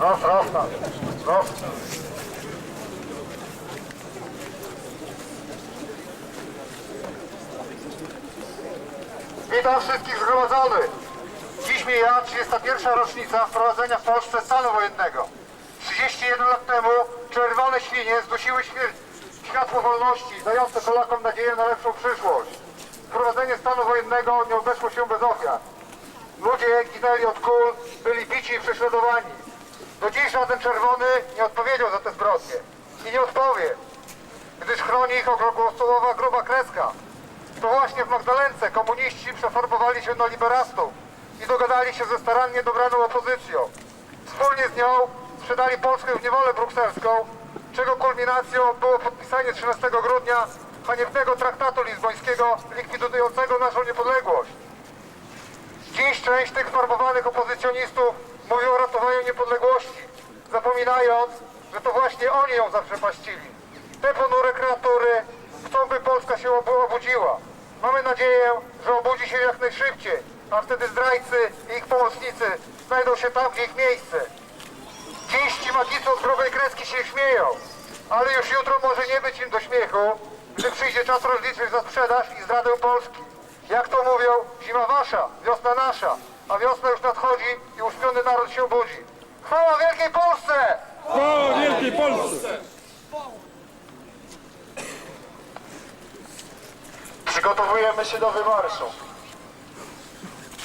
Raz, raz. raz. Witam wszystkich zgromadzonych. Dziś mija 31. rocznica wprowadzenia w Polsce stanu wojennego. 31 lat temu czerwone świnie zdusiły światło wolności, dające Polakom nadzieję na lepszą przyszłość. Wprowadzenie stanu wojennego nie obeszło się bez ofiar. Ludzie ginęli od kul, byli bici i prześladowani. Do dziś żaden czerwony nie odpowiedział za te zbrodnie. I nie odpowie, gdyż chroni ich okołostołowa gruba kreska. To właśnie w Magdalence komuniści przefarbowali się na liberastów i dogadali się ze starannie dobraną opozycją. Wspólnie z nią sprzedali Polskę w niewolę brukselską, czego kulminacją było podpisanie 13 grudnia haniebnego traktatu lizbońskiego likwidującego naszą niepodległość. Dziś część tych farbowanych opozycjonistów mówi o ratowaniu niepodległości, zapominając, że to właśnie oni ją zaprzepaścili. Te ponure kreatury chcą, by Polska się obu- obudziła. Mamy nadzieję, że obudzi się jak najszybciej, a wtedy zdrajcy i ich pomocnicy znajdą się tam, gdzie ich miejsce. Dziś ci magicy od grubej kreski się śmieją, ale już jutro może nie być im do śmiechu, gdy przyjdzie czas rozliczyć za sprzedaż i zdradę Polski. Jak to mówią, zima wasza, wiosna nasza, a wiosna już nadchodzi i uśpiony naród się budzi. Chwała Wielkiej Polsce! O Wielkiej Polsce! Przygotowujemy się do wymarszu.